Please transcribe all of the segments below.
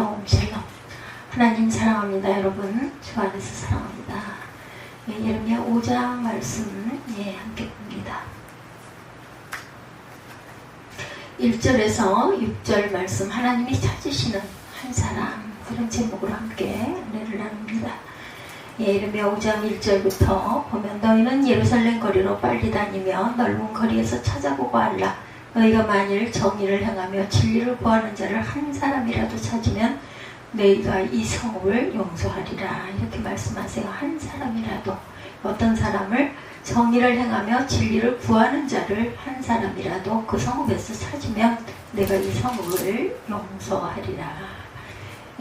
샬롬 하나님 사랑합니다 여러분. 주 안에서 사랑합니다. 예, 예레미야 5장 말씀 예, 함께 봅니다. 1절에서 6절 말씀 하나님이 찾으시는 한 사람 그런 제목으로 함께 은혜를 나눕니다. 예, 예레미야 5장 1절부터 보면 너희는 예루살렘 거리로 빨리 다니며 넓은 거리에서 찾아보고 알라 너희가 만일 정의를 행하며 진리를 구하는 자를 한 사람이라도 찾으면 너희가 이 성읍을 용서하리라 이렇게 말씀하세요. 한 사람이라도 어떤 사람을 정의를 행하며 진리를 구하는 자를 한 사람이라도 그 성읍에서 찾으면 내가 이 성읍을 용서하리라.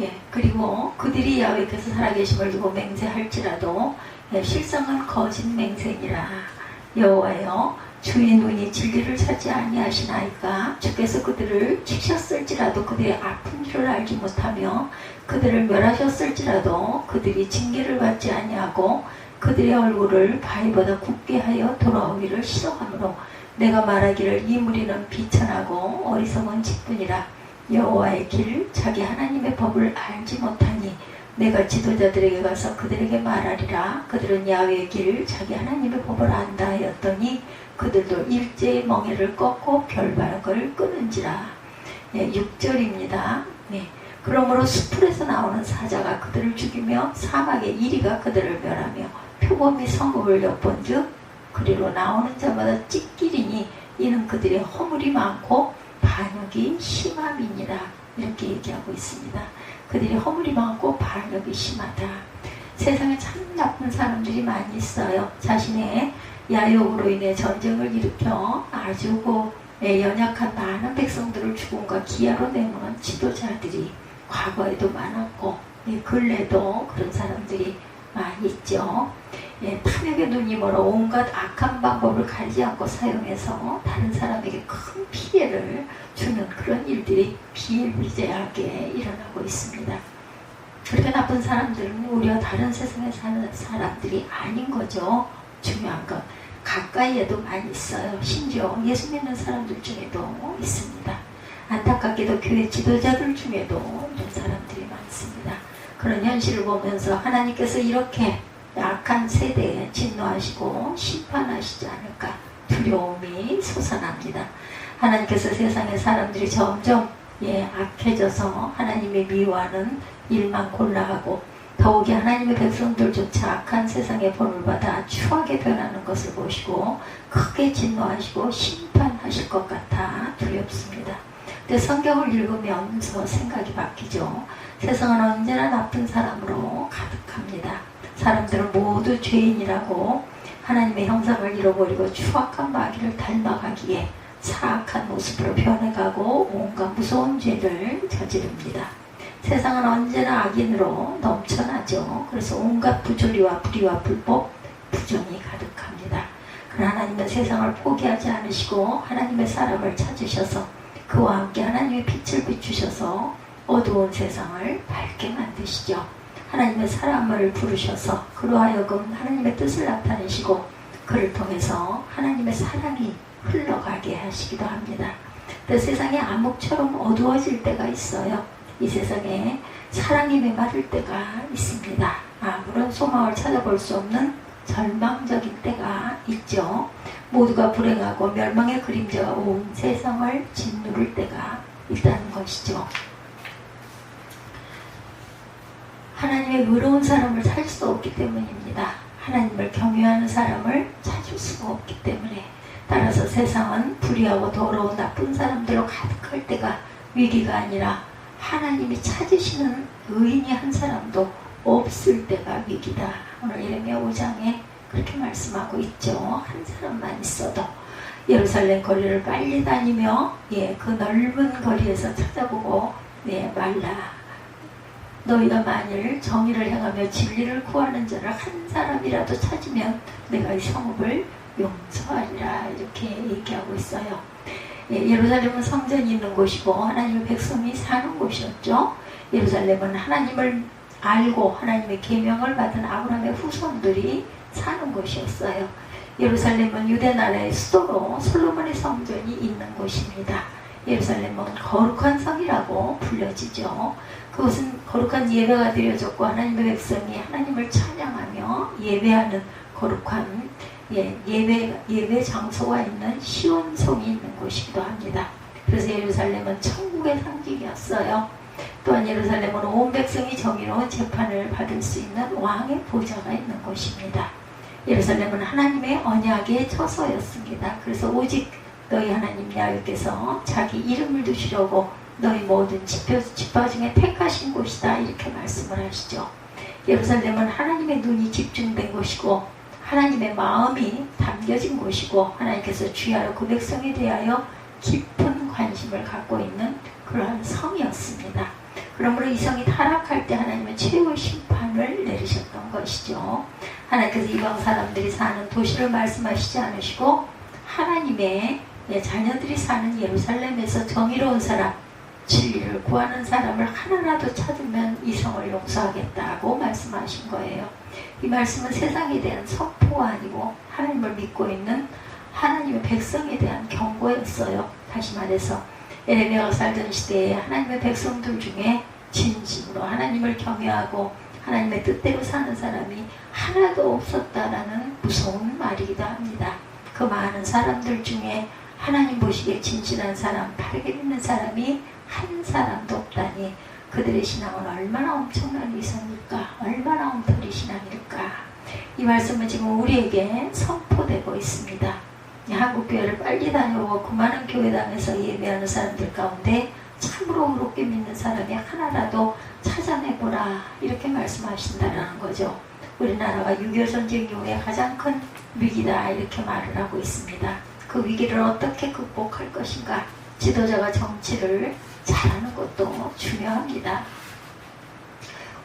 예, 그리고 그들이 야외께서 살아계심을 두고 맹세할지라도 예, 실상은 거짓 맹세니라 여호와여 주의 눈이 진리를 찾지 아니하시나이까? 주께서 그들을 치셨을지라도 그들의 아픈 줄을 알지 못하며 그들을 멸하셨을지라도 그들이 징계를 받지 아니하고 그들의 얼굴을 바위보다 굳게 하여 돌아오기를 싫어하므로 내가 말하기를 이 무리는 비천하고 어리석은 직분이라 여호와의 길 자기 하나님의 법을 알지 못하니 내가 지도자들에게 가서 그들에게 말하리라 그들은 야외의 길 자기 하나님의 법을 안다 하였더니 그들도 일제의 멍에를 꺾고 결박을 끊은지라. 예, 6절입니다. 예, 그러므로 수풀에서 나오는 사자가 그들을 죽이며 사막의 이리가 그들을 멸하며 표범이 성읍을 엿본즉 그리로 나오는 자마다 찢기리니 이는 그들의 허물이 많고 반역이 심함이니라 이렇게 얘기하고 있습니다. 그들이 허물이 많고 반역이 심하다. 세상에 참 나쁜 사람들이 많이 있어요. 자신의 야욕으로 인해 전쟁을 일으켜 아주 연약한 많은 백성들을 죽음과 기아로 내모는 지도자들이 과거에도 많았고 예, 근래도 그런 사람들이 많이 있죠. 예, 탐욕의 눈이 멀어 온갖 악한 방법을 가리지 않고 사용해서 다른 사람에게 큰 피해를 주는 그런 일들이 비일비재하게 일어나고 있습니다. 그렇게 나쁜 사람들은 오히려 다른 세상에 사는 사람들이 아닌 거죠. 중요한 건 가까이에도 많이 있어요. 심지어 예수 믿는 사람들 중에도 있습니다. 안타깝게도 교회 지도자들 중에도 이런 사람들이 많습니다. 그런 현실을 보면서 하나님께서 이렇게 약한 세대에 진노하시고 심판하시지 않을까 두려움이 솟아납니다. 하나님께서 세상의 사람들이 점점 예, 악해져서 하나님의 미워하는 일만 골라하고 더욱이 하나님의 백성들조차 악한 세상의 벌을 받아 추하게 변하는 것을 보시고 크게 진노하시고 심판하실 것 같아 두렵습니다. 근데 성경을 읽으면서 생각이 바뀌죠. 세상은 언제나 나쁜 사람으로 가득합니다. 사람들은 모두 죄인이라고 하나님의 형상을 잃어버리고 추악한 마귀를 닮아가기에 사악한 모습으로 변해가고 온갖 무서운 죄를 저지릅니다. 세상은 언제나 악인으로 넘쳐나죠. 그래서 온갖 부조리와 불의와 불법, 부정이 가득합니다. 그러나 하나님은 세상을 포기하지 않으시고 하나님의 사람을 찾으셔서 그와 함께 하나님의 빛을 비추셔서 어두운 세상을 밝게 만드시죠. 하나님의 사람을 부르셔서 그로 하여금 하나님의 뜻을 나타내시고 그를 통해서 하나님의 사랑이 흘러가게 하시기도 합니다. 세상이 암흑처럼 어두워질 때가 있어요. 이 세상에 사랑이 메마를 때가 있습니다. 아무런 소망을 찾아볼 수 없는 절망적인 때가 있죠. 모두가 불행하고 멸망의 그림자가 온 세상을 짓누를 때가 있다는 것이죠. 하나님의 의로운 사람을 살수 없기 때문입니다. 하나님을 경외하는 사람을 찾을 수가 없기 때문에 따라서 세상은 불의하고 더러운 나쁜 사람들로 가득할 때가 위기가 아니라 하나님이 찾으시는 의인이 한 사람도 없을 때가 위기다. 오늘 예레미야 5장에 그렇게 말씀하고 있죠. 한 사람만 있어도 예루살렘 거리를 빨리 다니며 예, 그 넓은 거리에서 찾아보고 예, 말라. 너희가 만일 정의를 행하며 진리를 구하는 자를 한 사람이라도 찾으면 내가 이 성읍을 용서하리라 이렇게 얘기하고 있어요. 예, 예루살렘은 성전이 있는 곳이고 하나님의 백성이 사는 곳이었죠. 예루살렘은 하나님을 알고 하나님의 계명을 받은 아브라함의 후손들이 사는 곳이었어요. 예루살렘은 유대 나라의 수도로 솔로몬의 성전이 있는 곳입니다. 예루살렘은 거룩한 성이라고 불려지죠. 그것은 거룩한 예배가 드려졌고 하나님의 백성이 하나님을 찬양하며 예배하는 거룩한 예, 예배, 예배 장소가 있는 시온성이 있는 곳이기도 합니다. 그래서 예루살렘은 천국의 상징이었어요. 또한 예루살렘은 온 백성이 정의로운 재판을 받을 수 있는 왕의 보좌가 있는 곳입니다. 예루살렘은 하나님의 언약의 처소였습니다. 그래서 오직 너희 하나님 야훼께서 자기 이름을 두시려고 너희 모든 지표, 지파 중에 택하신 곳이다 이렇게 말씀을 하시죠. 예루살렘은 하나님의 눈이 집중된 곳이고 하나님의 마음이 담겨진 곳이고 하나님께서 주야로 그 백성에 대하여 깊은 관심을 갖고 있는 그러한 성이었습니다. 그러므로 이 성이 타락할 때 하나님은 최후의 심판을 내리셨던 것이죠. 하나님께서 이방 사람들이 사는 도시를 말씀하시지 않으시고 하나님의 자녀들이 사는 예루살렘에서 정의로운 사람, 진리를 구하는 사람을 하나라도 찾으면 이 성을 용서하겠다고 말씀하신 거예요. 이 말씀은 세상에 대한 선포가 아니고 하나님을 믿고 있는 하나님의 백성에 대한 경고였어요. 다시 말해서 에레미야가 살던 시대에 하나님의 백성들 중에 진심으로 하나님을 경외하고 하나님의 뜻대로 사는 사람이 하나도 없었다라는 무서운 말이기도 합니다. 그 많은 사람들 중에 하나님 보시기에 진실한 사람, 바르게 믿는 사람이 한 사람도 없다니 그들의 신앙은 얼마나 엄청난 위선일까? 얼마나 엉터리 신앙일까? 이 말씀은 지금 우리에게 선포되고 있습니다. 한국 교회를 빨리 다녀오고 그 많은 교회당에서 예배하는 사람들 가운데 참으로 의롭게 믿는 사람이 하나라도 찾아내보라 이렇게 말씀하신다는 거죠. 우리나라가 6.25 전쟁 이후에 가장 큰 위기다 이렇게 말을 하고 있습니다. 그 위기를 어떻게 극복할 것인가 지도자가 정치를 잘하는 것도 중요합니다.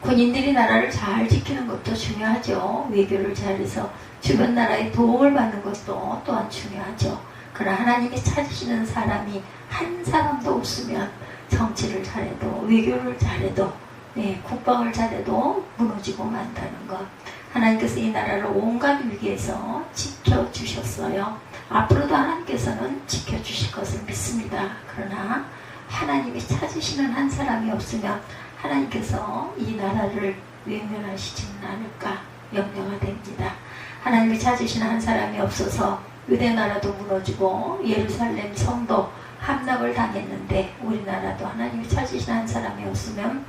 군인들이 나라를 잘 지키는 것도 중요하죠. 외교를 잘해서 주변 나라의 도움을 받는 것도 또한 중요하죠. 그러나 하나님이 찾으시는 사람이 한 사람도 없으면 정치를 잘해도 외교를 잘해도 네, 국방을 잘해도 무너지고 만다는 것. 하나님께서 이 나라를 온갖 위기에서 지켜주셨어요. 앞으로도 하나님께서는 지켜주실 것을 믿습니다. 그러나 하나님이 찾으시는 한 사람이 없으면 하나님께서 이 나라를 외면하시지는 않을까 염려가 됩니다. 하나님이 찾으시는 한 사람이 없어서 유대 나라도 무너지고 예루살렘 성도 함락을 당했는데 우리나라도 하나님이 찾으시는 한 사람이 없으면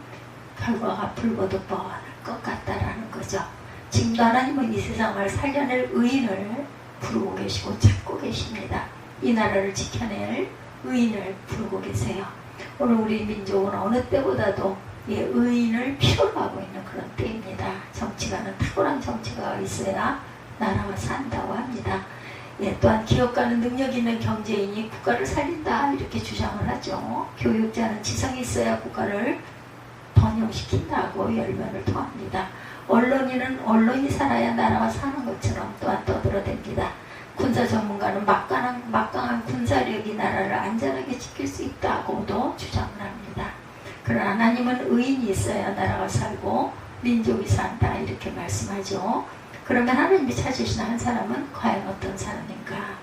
결과가 불보듯 뻔할 것 같다라는 거죠. 지금도 하나님은 이 세상을 살려낼 의인을 부르고 계시고 찾고 계십니다. 이 나라를 지켜낼 의인을 부르고 계세요. 오늘 우리 민족은 어느 때보다도 예, 의인을 필요로 하고 있는 그런 때입니다. 정치가는 탁월한 정치가 있어야 나라가 산다고 합니다. 예, 또한 기업가는 능력 있는 경제인이 국가를 살린다 이렇게 주장을 하죠. 교육자는 지성이 있어야 국가를 번영시킨다고 열면을 토합니다. 언론인은 언론이 살아야 나라가 사는 것처럼 또한 떠들어댑니다. 군사 전문가는 막강한, 막강한 군사력이 나라를 안전하게 지킬 수 있다고도 주장을 합니다. 그러나 하나님은 의인이 있어야 나라가 살고 민족이 산다 이렇게 말씀하죠. 그러면 하나님이 찾으시는 한 사람은 과연 어떤 사람인가?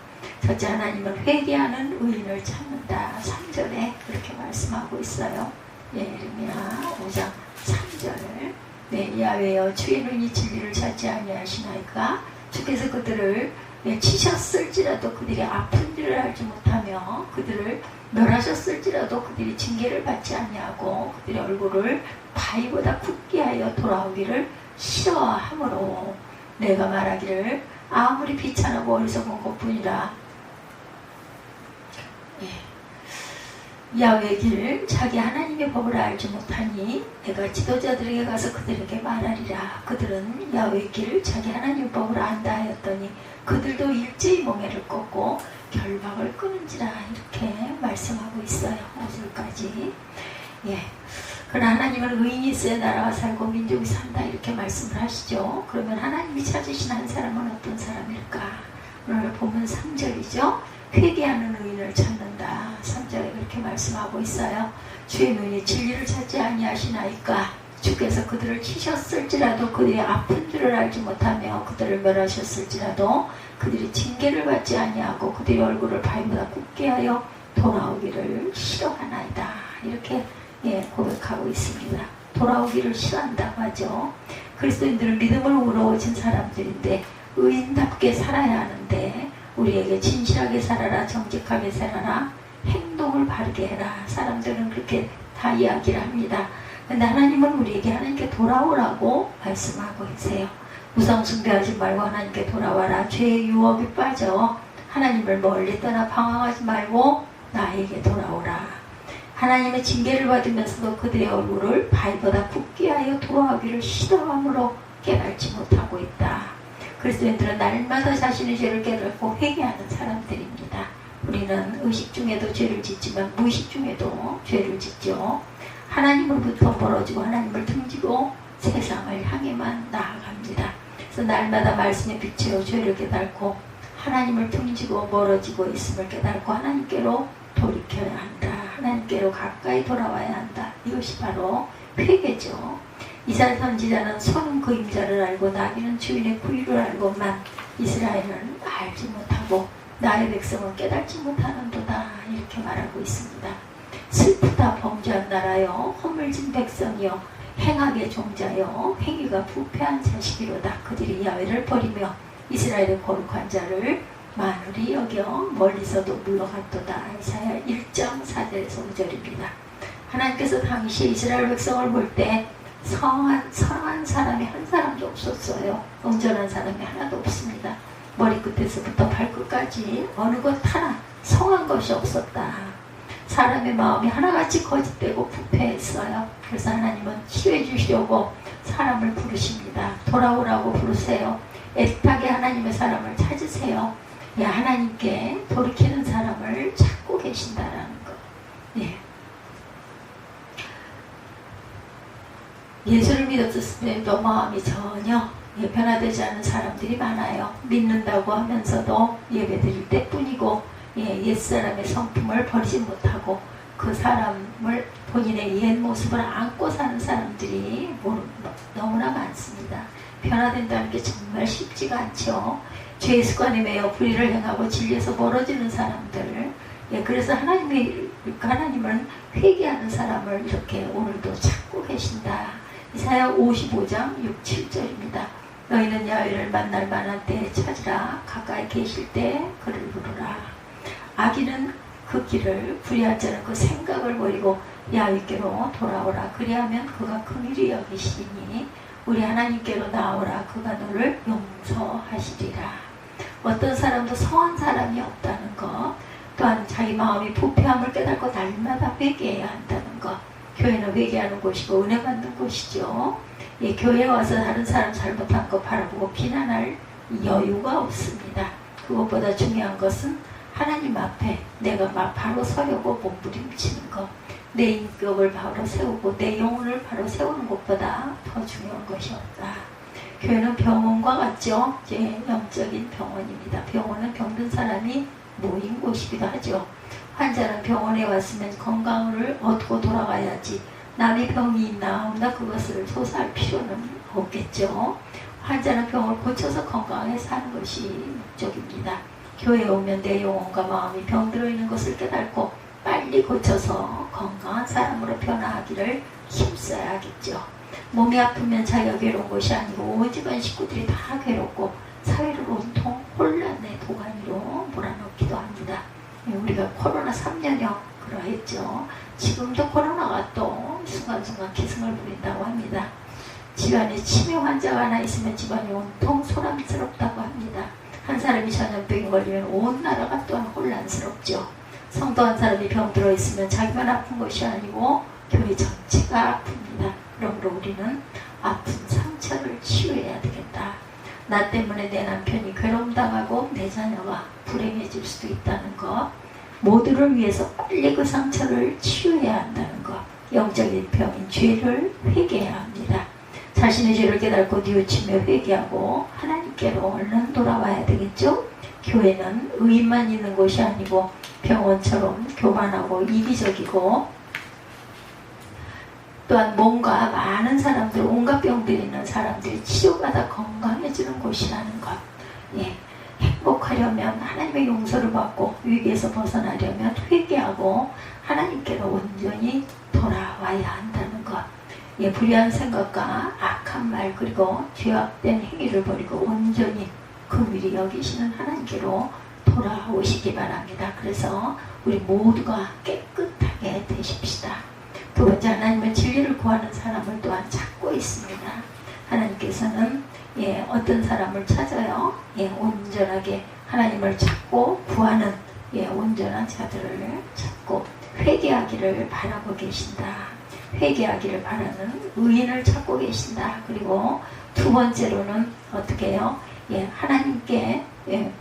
첫째 하나님은 회개하는 의인을 찾는다. 3절에 그렇게 말씀하고 있어요. 예레미야 5장 3절 네, 야외여 주의 눈이 진리를 찾지 아니하시나이까 주께서 그들을 네, 치셨을지라도 그들이 아픈 일을 알지 못하며 그들을 멸하셨을지라도 그들이 징계를 받지 아니하고 그들의 얼굴을 바위보다 굳게 하여 돌아오기를 싫어하므로 내가 말하기를 아무리 비참하고 어리석은 것뿐이라 예. 야외 길 자기 하나님의 법을 알지 못하니 내가 지도자들에게 가서 그들에게 말하리라 그들은 야외 길 자기 하나님의 법을 안다 하였더니 그들도 일제히 멍에를 꺾고 결박을 끊은지라 이렇게 말씀하고 있어요. 5절까지. 예. 그러나 하나님은 의인이 있어야 나라가 살고 민족이 산다 이렇게 말씀을 하시죠. 그러면 하나님이 찾으신 한 사람은 어떤 사람일까? 오늘 보면 3절이죠. 회개하는 의인을 찾는다. 3절에 그렇게 말씀하고 있어요. 주의 눈이 진리를 찾지 아니하시나이까 주께서 그들을 치셨을지라도 그들이 아픈 줄을 알지 못하며 그들을 멸하셨을지라도 그들이 징계를 받지 아니하고 그들의 얼굴을 바위보다 굳게 하여 돌아오기를 싫어하나이다. 이렇게 예, 고백하고 있습니다. 돌아오기를 싫어한다고 하죠. 그리스도인들은 믿음을 우러오신 사람들인데 의인답게 살아야 하는데 우리에게 진실하게 살아라 정직하게 살아라 행동을 바르게 해라 사람들은 그렇게 다 이야기를 합니다. 근데 하나님은 우리에게 하나님께 돌아오라고 말씀하고 계세요. 우상 숭배하지 말고 하나님께 돌아와라. 죄의 유혹이 빠져 하나님을 멀리 떠나 방황하지 말고 나에게 돌아오라. 하나님의 징계를 받으면서도 그들의 얼굴을 발보다 붓게 하여 돌아오기를 싫어함으로 깨닫지 못하고 있다. 그리스도인들은 날마다 자신의 죄를 깨닫고 회개하는 사람들입니다. 우리는 의식 중에도 죄를 짓지만 무의식 중에도 죄를 짓죠. 하나님으로부터 멀어지고 하나님을 등지고 세상을 향해만 나아갑니다. 그래서 날마다 말씀에 비추어 죄를 깨닫고 하나님을 등지고 멀어지고 있음을 깨닫고 하나님께로 돌이켜야 한다. 하나님께로 가까이 돌아와야 한다. 이것이 바로 회개죠. 이스라엘 선지자는 손은 그 임자를 알고 나귀는 주인의 구유를 알고만 이스라엘은 알지 못하고 나의 백성은 깨닫지 못하는도다 이렇게 말하고 있습니다. 슬프다 범죄한 나라여 허물진 백성이여 행악의 종자여 행위가 부패한 자식이로다 그들이 야외를 버리며 이스라엘의 거룩한 자를 마누리 여겨 멀리서도 물러갔도다 이사야 1장 4절에서 5절입니다. 하나님께서 당시 이스라엘 백성을 볼 때 성한, 성한 사람이 한 사람도 없었어요. 온전한 사람이 하나도 없습니다. 머리끝에서부터 발끝까지 어느 것 하나 성한 것이 없었다. 사람의 마음이 하나같이 거짓되고 부패했어요. 그래서 하나님은 치유해 주시려고 사람을 부르십니다. 돌아오라고 부르세요. 애타게 하나님의 사람을 찾으세요. 예, 하나님께 돌이키는 사람을 찾고 계신다라는 것. 예. 예수를 믿었을 때도 마음이 전혀 예, 변화되지 않은 사람들이 많아요. 믿는다고 하면서도 예배 드릴 때 뿐이고 예, 옛사람의 성품을 버리지 못하고 그 사람을 본인의 옛 모습을 안고 사는 사람들이 너무나 많습니다. 변화된다는 게 정말 쉽지가 않죠. 죄의 습관에 매여 불의를 행하고 진리에서 멀어지는 사람들 예, 그래서 하나님이 하나님은 회개하는 사람을 이렇게 오늘도 찾고 계신다. 이사야 55장 6, 7절입니다. 너희는 야외를 만날 만한 때에 찾으라. 가까이 계실 때 그를 부르라. 아기는 그 길을 자는 그 생각을 버리고 야외께로 돌아오라. 그리하면 그가 긍일이 여기시니 우리 하나님께로 나오라. 그가 너를 용서하시리라. 어떤 사람도 성한 사람이 없다는 것, 또한 자기 마음이 부패함을 깨닫고 날마다 회개해야 한다는 것. 교회는 회개하는 곳이고 은혜 받는 곳이죠. 예, 교회에 와서 다른 사람 잘못한 거 바라보고 비난할 여유가 없습니다. 그것보다 중요한 것은 하나님 앞에 내가 바로 서려고 몸부림치는 것. 내 인격을 바로 세우고 내 영혼을 바로 세우는 것보다 더 중요한 것이 없다. 교회는 병원과 같죠. 이제 영적인 병원입니다. 병원은 병든 사람이 모인 곳이기도 하죠. 환자는 병원에 왔으면 건강을 얻고 돌아가야지 남의 병이 있나 없나 그것을 소사할 필요는 없겠죠. 환자는 병을 고쳐서 건강하게 사는 것이 목적입니다. 교회에 오면 내 영혼과 마음이 병들어 있는 것을 깨닫고 빨리 고쳐서 건강한 사람으로 변화하기를 힘써야겠죠. 몸이 아프면 자기가 괴로운 것이 아니고 온 집안 식구들이 다 괴롭고 사회를 온통 혼란의 도가니로 몰아넣기도 합니다. 예, 우리가 코로나 3년여 그러했죠. 지금도 코로나가 또 순간순간 기승을 부린다고 합니다. 집안에 치매 환자가 하나 있으면 집안이 온통 소란스럽다고 합니다. 한 사람이 전염병에 걸리면 온 나라가 또한 혼란스럽죠. 성도 한 사람이 병 들어 있으면 자기만 아픈 것이 아니고 교회 전체가 아픕니다. 그러므로 우리는 아픈 상처를 치유해야 되겠다. 나 때문에 내 남편이 괴로움당하고 내 자녀가 불행해질 수도 있다는 것. 모두를 위해서 빨리 그 상처를 치유해야 한다는 것. 영적인 병인 죄를 회개해야 합니다. 자신의 죄를 깨닫고 뉘우치며 회개하고 하나님께로 얼른 돌아와야 되겠죠? 교회는 의인만 있는 곳이 아니고 병원처럼 교만하고 이기적이고 또한 뭔가 많은 사람들, 온갖 병들이 있는 사람들이 치료받아 건강해지는 곳이라는 것. 예, 행복한 하려면 하나님의 용서를 받고 위기에서 벗어나려면 회개하고 하나님께로 온전히 돌아와야 한다는 것. 예, 불의한 생각과 악한 말 그리고 죄악된 행위를 버리고 온전히 긍휼히 여기시는 하나님께로 돌아오시기 바랍니다. 그래서 우리 모두가 되십시다. 두 번째 하나님은 진리를 구하는 사람을 또한 찾고 있습니다. 하나님께서는 예, 어떤 사람을 찾아요? 예, 온전하게 하나님을 찾고 구하는 예, 온전한 자들을 찾고 회개하기를 바라고 계신다. 회개하기를 바라는 의인을 찾고 계신다. 그리고 두 번째로는 어떻게 해요? 예, 하나님께 예,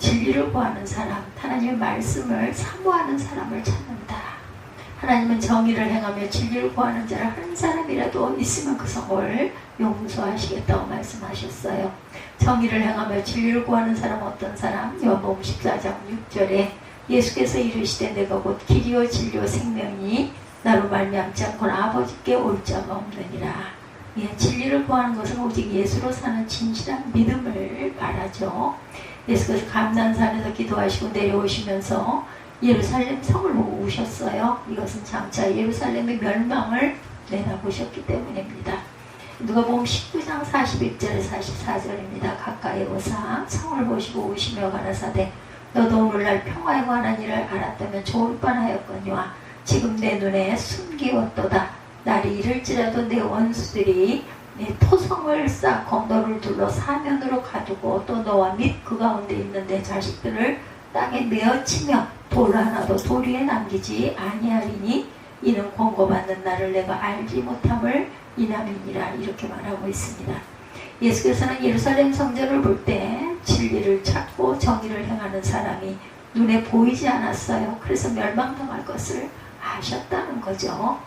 진리를 구하는 사람, 하나님의 말씀을 사모하는 사람을 찾는다. 하나님은 정의를 행하며 진리를 구하는 자를 한 사람이라도 있으면 그 성을 용서하시겠다고 말씀하셨어요. 정의를 행하며 진리를 구하는 사람 어떤 사람? 요한복음 14장 6절에 예수께서 이르시되 내가 곧 길이요 진리요 생명이 나로 말미암지 않고는 아버지께 올 자가 없느니라. 예, 진리를 구하는 것은 오직 예수로 사는 진실한 믿음을 말하죠. 예수께서 감난산에서 기도하시고 내려오시면서 예루살렘 성을 보고 오셨어요. 이것은 장차 예루살렘의 멸망을 내다보셨기 때문입니다. 누가 보면 19장 41절에 44절입니다. 가까이 오사 성을 보시고 오시며 가라사대 너도 오늘날 평화에 관한 일을 알았다면 좋을 뻔하였거니와 지금 내 눈에 숨기웠도다. 날이 이를지라도 내 원수들이 내 토성을 쌓고 너를 둘러 사면으로 가두고 또 너와 및 그 가운데 있는 내 자식들을 땅에 내어치며 돌 하나도 돌 위에 남기지 아니하리니 이는 권고받는 나를 내가 알지 못함을 이남이니라 이렇게 말하고 있습니다. 예수께서는 예루살렘 성전을 볼 때 진리를 찾고 정의를 행하는 사람이 눈에 보이지 않았어요. 그래서 멸망당할 것을 아셨다는 거죠.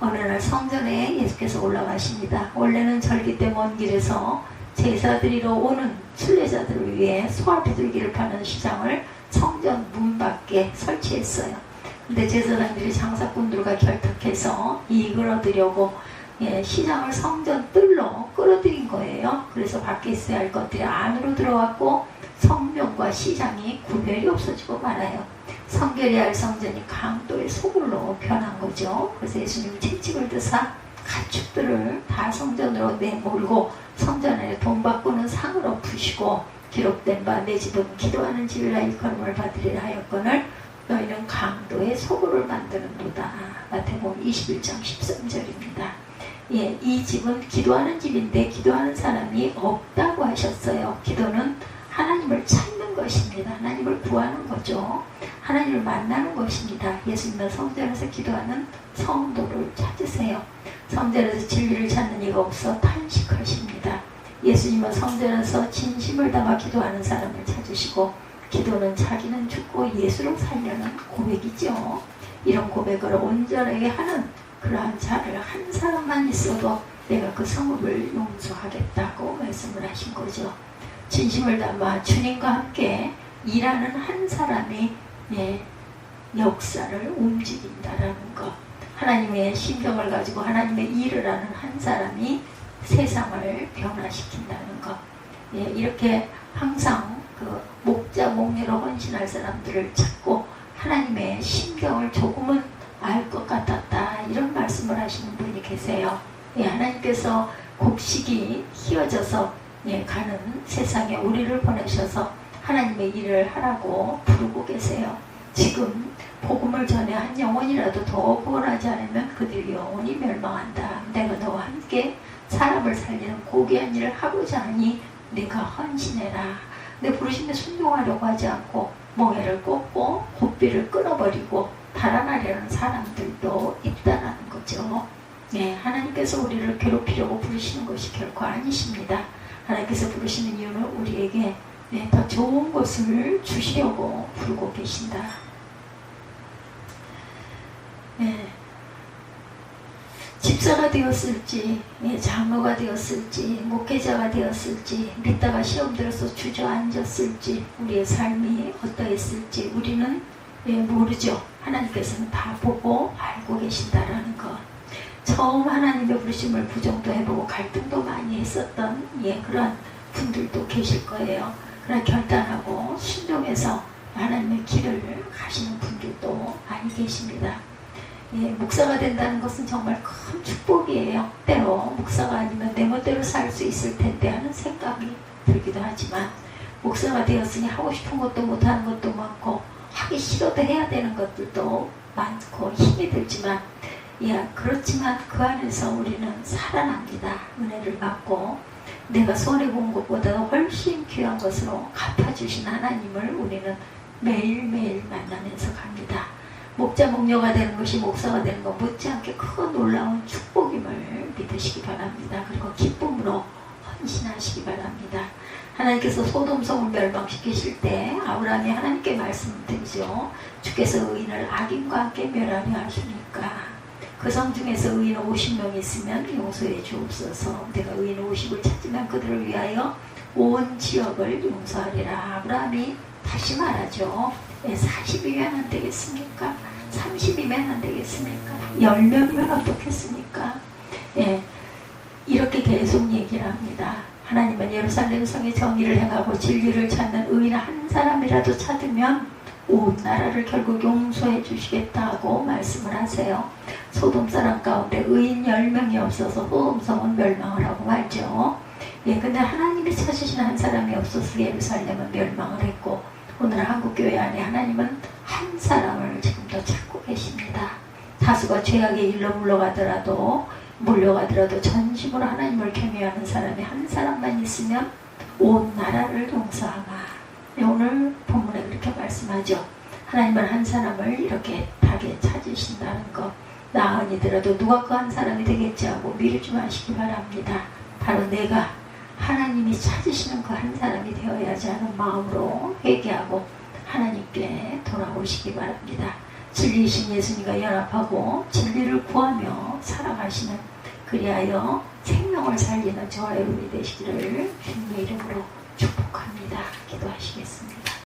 어느 날 성전에 예수께서 올라가십니다. 원래는 절기 때 먼 길에서 제사 드리러 오는 순례자들을 위해 소화비둘기를 파는 시장을 성전 문 밖에 설치했어요. 근데 제사장들이 장사꾼들과 결탁해서 이익을 얻으려고 예, 시장을 성전 뜰로 끌어들인 거예요. 그래서 밖에 있어야 할 것들이 안으로 들어왔고 성명과 시장이 구별이 없어지고 말아요. 성결해야 할 성전이 강도의 소굴로 변한 거죠. 그래서 예수님이 채찍을 드사 가축들을 다 성전으로 내몰고 성전 안에 돈 바꾸는 상으로 푸시고 기록된 바내 집은 기도하는 집이라 일컬음을 받으리라 하였거늘 너희는 강도의 소굴을 만드는 도다. 마태복음 21장 13절입니다. 예, 이 집은 기도하는 집인데 기도하는 사람이 없다고 하셨어요. 기도는 하나님을 찾는 것입니다. 하나님을 구하는 거죠. 하나님을 만나는 것입니다. 예수님은 성전에서 기도하는 성도를 찾으세요. 성전에서 진리를 찾는 이가 없어 탄식하십니다. 예수님은 성전에서 진심을 담아 기도하는 사람을 찾으시고 기도는 자기는 죽고 예수를 살려는 고백이죠. 이런 고백을 온전하게 하는 그러한 자를 한 사람만 있어도 내가 그 성읍을 용서하겠다고 말씀을 하신 거죠. 진심을 담아 주님과 함께 일하는 한 사람이 예, 역사를 움직인다라는 것. 하나님의 심정을 가지고 하나님의 일을 하는 한 사람이 세상을 변화시킨다는 것. 예, 이렇게 항상 그 목자 목리로 헌신할 사람들을 찾고 하나님의 심정을 조금은 알 것 같았다 이런 말씀을 하시는 분이 계세요. 예, 하나님께서 곡식이 휘어져서 예, 가는 세상에 우리를 보내셔서 하나님의 일을 하라고 부르고 계세요. 지금 복음을 전해 한 영혼이라도 더 구원하지 않으면 그들 영혼이 멸망한다. 내가 너와 함께 사람을 살리는 고귀한 일을 하고자 하니 네가 헌신해라. 내 부르심에 순종하려고 하지 않고 멍에를 꽂고 고삐를 끊어버리고 달아나려는 사람들도 있다는 거죠. 네, 하나님께서 우리를 괴롭히려고 부르시는 것이 결코 아니십니다. 하나님께서 부르시는 이유는 우리에게 네, 더 좋은 것을 주시려고 부르고 계신다. 네. 집사가 되었을지, 예, 장로가 되었을지, 목회자가 되었을지, 믿다가 시험 들어서 주저앉았을지, 우리의 삶이 어떠했을지 우리는 예, 모르죠. 하나님께서는 다 보고 알고 계신다라는 것. 처음 하나님의 부르심을 부정도 해보고 갈등도 많이 했었던 예, 그런 분들도 계실 거예요. 그러나 결단하고 순종해서 하나님의 길을 가시는 분들도 많이 계십니다. 예, 목사가 된다는 것은 정말 큰 축복이에요. 때로 목사가 아니면 내 멋대로 살 수 있을 텐데 하는 생각이 들기도 하지만 목사가 되었으니 하고 싶은 것도 못하는 것도 많고 하기 싫어도 해야 되는 것들도 많고 힘이 들지만 예, 그렇지만 그 안에서 우리는 살아납니다. 은혜를 받고 내가 손해본 것보다 훨씬 귀한 것으로 갚아주신 하나님을 우리는 매일매일 만나면서 갑니다. 목자 목녀가 되는 것이 목사가 되는 것 못지않게 큰 놀라운 축복임을 믿으시기 바랍니다. 그리고 기쁨으로 헌신하시기 바랍니다. 하나님께서 소돔 성을 멸망시키실 때 아브라함이 하나님께 말씀드리죠. 주께서 의인을 악인과 함께 멸하려 하시니까 그 성 중에서 의인 50명 있으면 용서해 주옵소서. 내가 의인 50을 찾으면 그들을 위하여 온 지역을 용서하리라. 아브라함이 다시 말하죠. 왜 40이면 안 되겠습니까? 30이면 안 되겠습니까? 10명이면 어떻겠습니까? 예, 이렇게 계속 얘기를 합니다. 하나님은 예루살렘 성의 정의를 행하고 진리를 찾는 의인 한 사람이라도 찾으면 온 나라를 결국 용서해 주시겠다고 말씀을 하세요. 소돔 사람 가운데 의인 10명이 없어서 소돔성은 멸망을 하고 말죠. 예, 근데 하나님이 찾으신 한 사람이 없어서 예루살렘은 멸망을 했고 오늘 한국교회 안에 하나님은 한 사람을 지금도 찾고 계십니다. 다수가 죄악의 일로 물러가더라도 물려가더라도 전심으로 하나님을 경외하는 사람이 한 사람만 있으면 온 나라를 용서하마. 네, 오늘 본문에 그렇게 말씀하죠. 하나님은 한 사람을 이렇게 하게 찾으신다는 것. 나 아니더라도 누가 그 한 사람이 되겠지 하고 미루지 마시기 바랍니다. 바로 내가 하나님이 찾으시는 그 한 사람이 되어야지 하는 마음으로 회개하고 하나님께 돌아오시기 바랍니다. 진리이신 예수님과 연합하고 진리를 구하며 살아가시는 그리하여 생명을 살리는 저와 여러분이 되시기를 주님의 이름으로 축복합니다. 기도하시겠습니다.